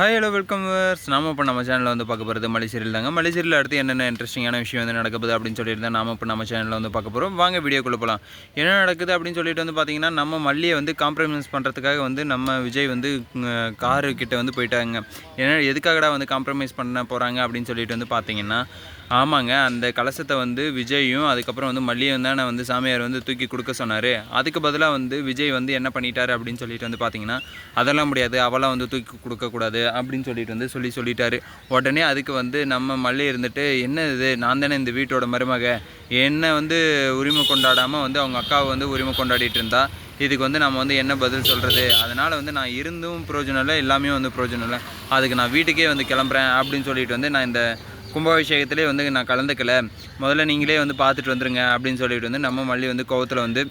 Hi hello welcome verse நாம இப்போ நம்ம சேனலில் வந்து பார்க்க போகிறது மலைசீரியல் தாங்க. மலைசீரியல் அடுத்து என்னென்ன இன்ட்ரெஸ்டிங்கான விஷயம் வந்து நடக்குது அப்படின்னு சொல்லிட்டு நாம இப்போ நம்ம சேனலில் வந்து பார்க்க போகிறோம் வாங்க வீடியோக்குள்ளே போகலாம் என்ன நடக்குது அப்படின்னு சொல்லிட்டு வந்து பார்த்திங்கன்னா நம்ம மல்லியை வந்து காம்ப்ரமைஸ் பண்ணுறதுக்காக வந்து நம்ம விஜய் வந்து காரு கிட்ட வந்து போயிட்டாங்க. ஏன்னா எதுக்காகடா வந்து காம்ப்ரமைஸ் பண்ண போகிறாங்க அப்படின்னு சொல்லிட்டு வந்து பார்த்தீங்கன்னா ஆமாங்க அந்த கலசத்தை வந்து விஜயும் அதுக்கப்புறம் வந்து மல்லியும் தானே வந்து சாமியார் வந்து தூக்கி கொடுக்க சொன்னார். அதுக்கு பதிலாக வந்து விஜய் வந்து என்ன பண்ணிட்டாரு அப்படின்னு சொல்லிட்டு வந்து பார்த்தீங்கன்னா அதெல்லாம் முடியாது. அவளாம் வந்து தூக்கி கொடுக்கக்கூடாது அப்படின்னு சொல்லிட்டு வந்து சொல்லி சொல்லிட்டாரு. உடனே அதுக்கு வந்து நம்ம மல்லி இருந்துட்டு என்ன இது? நான் தானே இந்த வீட்டோட மருமக. என்னை வந்து உரிமை கொண்டாடாமல் வந்து அவங்க அக்காவை வந்து உரிமை கொண்டாடிட்டு இருந்தா. இதுக்கு வந்து நம்ம வந்து என்ன பதில் சொல்கிறது அதனால் வந்து நான் இருந்தும் பிரயோஜனம் இல்லை எல்லாமே வந்து பிரயோஜனம் இல்லை. அதுக்கு நான் வீட்டுக்கே வந்து கிளம்புறேன் அப்படின்னு சொல்லிட்டு வந்து நான் இந்த கும்பாபிஷேகத்திலே வந்து நான் கலந்துக்கல. முதல்ல நீங்களே வந்து பார்த்துட்டு வந்துருங்க அப்படின்னு சொல்லிட்டு வந்து நம்ம மல்லி வந்து கோவத்தில் வந்து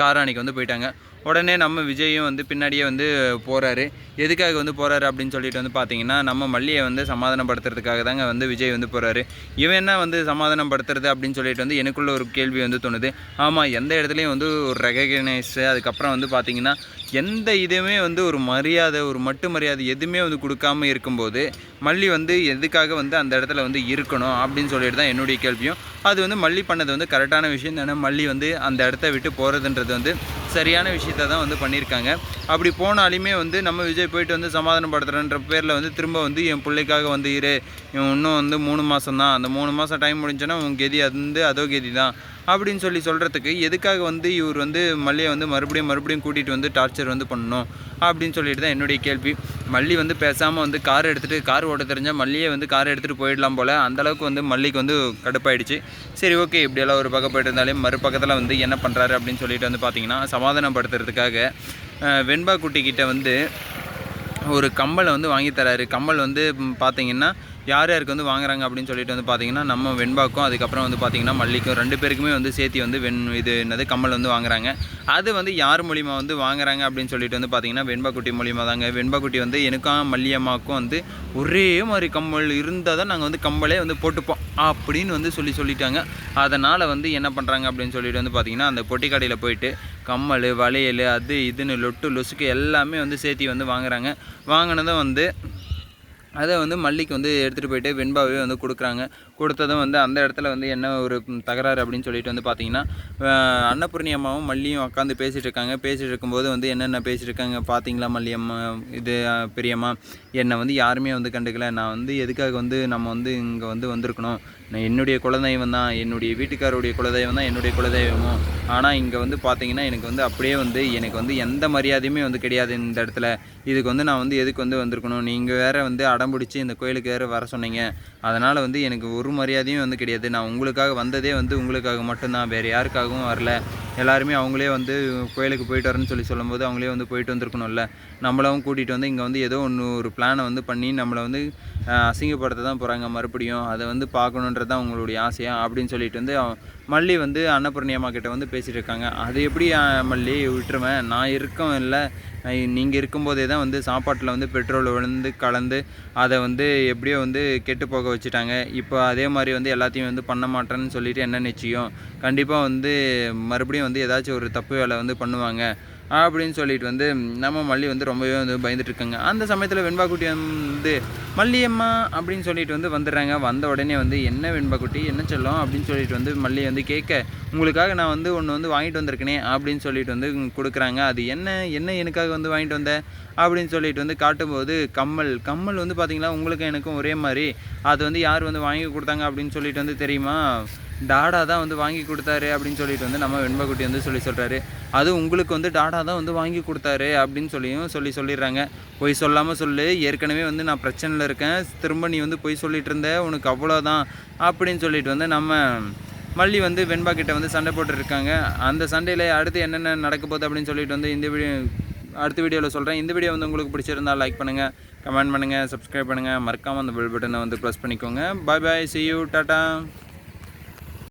காராணிக்கு வந்து போயிட்டாங்க. உடனே நம்ம விஜயும் வந்து பின்னாடியே வந்து போகிறாரு எதுக்காக வந்து போகிறாரு அப்படின்னு சொல்லிட்டு வந்து பார்த்தீங்கன்னா நம்ம மல்லியை வந்து சமாதானப்படுத்துறதுக்காக தாங்க வந்து விஜய் வந்து போகிறாரு இவன் என்ன வந்து சமாதானப்படுத்துறது அப்படின்னு சொல்லிட்டு வந்து எனக்குள்ள ஒரு கேள்வி வந்து தோணுது. ஆமாம் எந்த இடத்துலையும் வந்து ஒரு ரெகக்னைஸ் அதுக்கப்புறம் வந்து பார்த்தீங்கன்னா எந்த இதுவுமே வந்து ஒரு மரியாதை ஒரு மட்டு மரியாதை எதுவுமே வந்து கொடுக்காம இருக்கும்போது மல்லி வந்து எதுக்காக வந்து அந்த இடத்துல வந்து இருக்கணும் அப்படின்னு சொல்லிட்டு தான் என்னுடைய கேள்வியும். அது வந்து மல்லி பண்ணது வந்து கரெக்டான விஷயம் தானே. மல்லி வந்து அந்த இடத்த விட்டு போகிறதுன்றது வந்து சரியான விஷயத்த தான் வந்து பண்ணியிருக்காங்க. அப்படி போனாலுமே வந்து நம்ம விஜய் போயிட்டு வந்து சமாதானப்படுத்துகிறன்ற பேரில் வந்து திரும்ப வந்து என் பிள்ளைக்காக வந்து இரு. இன்னும் வந்து மூணு மாதம் தான். அந்த மூணு மாதம் டைம் முடிஞ்சோன்னா உன் கெதி அது வந்து அதோ கெதி தான். அப்படின்னு சொல்லி சொல்கிறதுக்கு எதுக்காக வந்து இவர் வந்து மல்லியை வந்து மறுபடியும் மறுபடியும் கூட்டிகிட்டு வந்து டார்ச்சர் வந்து பண்ணணும்? அப்படின்னு சொல்லிட்டு தான் என்னுடைய கேள்வி. மல்லி வந்து பேசாமல் வந்து கார் எடுத்துகிட்டு கார் ஓட்ட தெரிஞ்சால் மல்லியே வந்து கார் எடுத்துகிட்டு போயிடலாம் போல். அந்தளவுக்கு வந்து மல்லிக்கு வந்து கடுப்பாயிடுச்சு. சரி ஓகே இப்படியெல்லாம் ஒரு பக்கம் போயிட்டு இருந்தாலே மறுபக்கத்தில் வந்து என்ன பண்ணுறாரு அப்படின்னு சொல்லிட்டு வந்து பார்த்தீங்கன்னா சமாதானப்படுத்துறதுக்காக வெண்பா குட்டிக்கிட்ட வந்து ஒரு கம்மலை வந்து வாங்கி தராரு. கம்மல் வந்து பார்த்தீங்கன்னா யார் யாருக்கு வந்து வாங்குறாங்க அப்படின்னு சொல்லிட்டு வந்து பார்த்தீங்கன்னா நம்ம வெண்பாக்கும் அதுக்கப்புறம் வந்து பார்த்தீங்கன்னா மல்லிக்கும் ரெண்டு பேருக்குமே வந்து சேர்த்தி வந்து வெண் இது என்னது கம்மல் வந்து வாங்குறாங்க. அது வந்து யார் மூலிமா வந்து வாங்குறாங்க அப்படின்னு சொல்லிட்டு வந்து பார்த்தீங்கன்னா வெண்பாக்குட்டி மூலியமாக தாங்க. வெண்பாக்குட்டி வந்து எனக்கும் மல்லியம்மாவுக்கும் வந்து ஒரே மாதிரி கம்மல் இருந்தால் தான் நாங்கள் வந்து கம்மலே வந்து போட்டுப்போம் அப்படின்னு வந்து சொல்லி சொல்லிட்டாங்க. அதனால் வந்து என்ன பண்ணுறாங்க அப்படின்னு சொல்லிட்டு வந்து பார்த்தீங்கன்னா அந்த பொட்டி கடையில் போயிட்டு கம்மல் வளையல் அது இதுன்னு லொட்டு லொசுக்கு எல்லாமே வந்து சேர்த்தி வந்து வாங்குகிறாங்க வாங்கினதும் வந்து அதை வந்து மல்லிக்கு வந்து எடுத்துகிட்டு போயிட்டு வெண்பாவே வந்து கொடுக்குறாங்க. கொடுத்ததும் வந்து அந்த இடத்துல வந்து என்ன ஒரு தகராறு அப்படின்னு சொல்லிட்டு வந்து பார்த்தீங்கன்னா அன்னபூர்ணி அம்மாவும் மல்லியும் உட்காந்து பேசிகிட்டு இருக்காங்க. பேசிகிட்டு இருக்கும்போது வந்து என்னென்ன பேசிகிட்டு இருக்காங்க பார்த்தீங்களா மல்லியம்மா இது பெரியம்மா? என்னை வந்து யாருமே வந்து கண்டுக்கல. நான் வந்து எதுக்காக வந்து நம்ம வந்து இங்கே வந்து வந்திருக்கணும்? நான் என்னுடைய குலதெய்வம் தான். என்னுடைய வீட்டுக்காரருடைய குலதெய்வம் தான் என்னுடைய குலதெய்வமும் ஆனால் இங்கே வந்து பார்த்தீங்கன்னா எனக்கு வந்து அப்படியே வந்து எனக்கு வந்து எந்த மரியாதையுமே வந்து கிடையாது இந்த இடத்துல. இதுக்கு வந்து நான் வந்து எதுக்கு வந்து வந்திருக்கணும்? நீங்கள் வேறு வந்து அடம்பிடிச்சு இந்த கோயிலுக்கு வேறு வர சொன்னீங்க. அதனால் வந்து எனக்கு ஒரு மரியாதையும் வந்து கிடையாது. நான் உங்களுக்காக வந்ததே வந்து உங்களுக்காக மட்டும்தான். வேறு யாருக்காகவும் வரல. எல்லாருமே அவங்களே வந்து கோயிலுக்கு போயிட்டு வரேன்னு சொல்லி சொல்லும்போது அவங்களே வந்து போயிட்டு வந்திருக்கணும்ல. நம்மளவும் கூட்டிகிட்டு வந்து இங்கே வந்து ஏதோ ஒன்று ஒரு பிளானை வந்து பண்ணி நம்மளை வந்து அசிங்கப்படுத்த தான் போகிறாங்க மறுபடியும். அதை வந்து பார்க்கணுன்றது தான் உங்களுடைய ஆசையாக அப்படின்னு சொல்லிட்டு வந்து மல்லி வந்து அன்னபூர்ணி அம்மா கிட்ட வந்து பேசிகிட்டு இருக்காங்க. அது எப்படி மல்லி விட்டுருவேன். நான் இருக்கவும் இல்லை. நீங்கள் இருக்கும்போதே தான் வந்து சாப்பாட்டில் வந்து பெட்ரோல் விழுந்து கலந்து அதை வந்து எப்படியோ வந்து கெட்டு போக வச்சுட்டாங்க. இப்போ அதே மாதிரி வந்து எல்லாத்தையும் வந்து பண்ண மாட்டேன்னு சொல்லிட்டு என்ன நிச்சயம்? கண்டிப்பாக வந்து மறுபடியும் வந்து ஏதாச்சும் ஒரு தப்பு வேலை வந்து பண்ணுவாங்க. அப்படின்னு சொல்லிட்டு வந்து நம்ம மல்லி வந்து ரொம்பவே வந்து பயந்துட்டு இருக்காங்க அந்த சமயத்தில் வெண்பாக்குட்டி வந்து மல்லியம்மா அப்படின்னு சொல்லிட்டு வந்து வந்துடுறாங்க. வந்த உடனே வந்து என்ன வெண்பாக்குட்டி? என்ன சொல்லும்? அப்படின்னு சொல்லிட்டு வந்து மல்லி வந்து கேட்க உங்களுக்காக நான் வந்து ஒன்று வந்து வாங்கிட்டு வந்திருக்கேனே அப்படின்னு சொல்லிட்டு வந்து கொடுக்குறாங்க. அது என்ன? என்ன எனக்காக வந்து வாங்கிட்டு வந்த? அப்படின்னு சொல்லிட்டு வந்து காட்டும்போது கம்மல் கம்மல் வந்து பார்த்தீங்களா உங்களுக்கும் எனக்கும் ஒரே மாதிரி. அது வந்து யார் வந்து வாங்கி கொடுத்தாங்க? அப்படின்னு சொல்லிட்டு வந்து தெரியுமா? டாடா தான் வந்து வாங்கி கொடுத்தாரு அப்படின்னு சொல்லிட்டு வந்து நம்ம வெண்பகுட்டி வந்து சொல்லி சொல்கிறாரு அது உங்களுக்கு வந்து டாடா தான் வந்து வாங்கி கொடுத்தாரு அப்படின்னு சொல்லியும் சொல்லி சொல்லிடுறாங்க. பொய் சொல்லாமல் சொல்லு. ஏற்கனவே வந்து நான் பிரச்சனையில் இருக்கேன். திரும்ப நீ வந்து பொய் சொல்லிட்டு இருந்த. உனக்கு அவ்வளோதான் அப்படின்னு சொல்லிட்டு வந்து நம்ம மல்லி வந்து வெண்பா கிட்ட வந்து சண்டை போட்டுருக்காங்க. அந்த சண்டையில் அடுத்து என்னென்ன நடக்க போகுது அப்படின்னு சொல்லிட்டு வந்து இந்த வீடியோ அடுத்த வீடியோவில் சொல்கிறேன் இந்த வீடியோ வந்து உங்களுக்கு பிடிச்சிருந்தா லைக் பண்ணுங்கள் கமெண்ட் பண்ணுங்கள் சப்ஸ்கிரைப் பண்ணுங்கள் மறக்காமல் அந்த பெல் பட்டனை வந்து ப்ரெஸ் பண்ணிக்கோங்க. Bye bye see you tata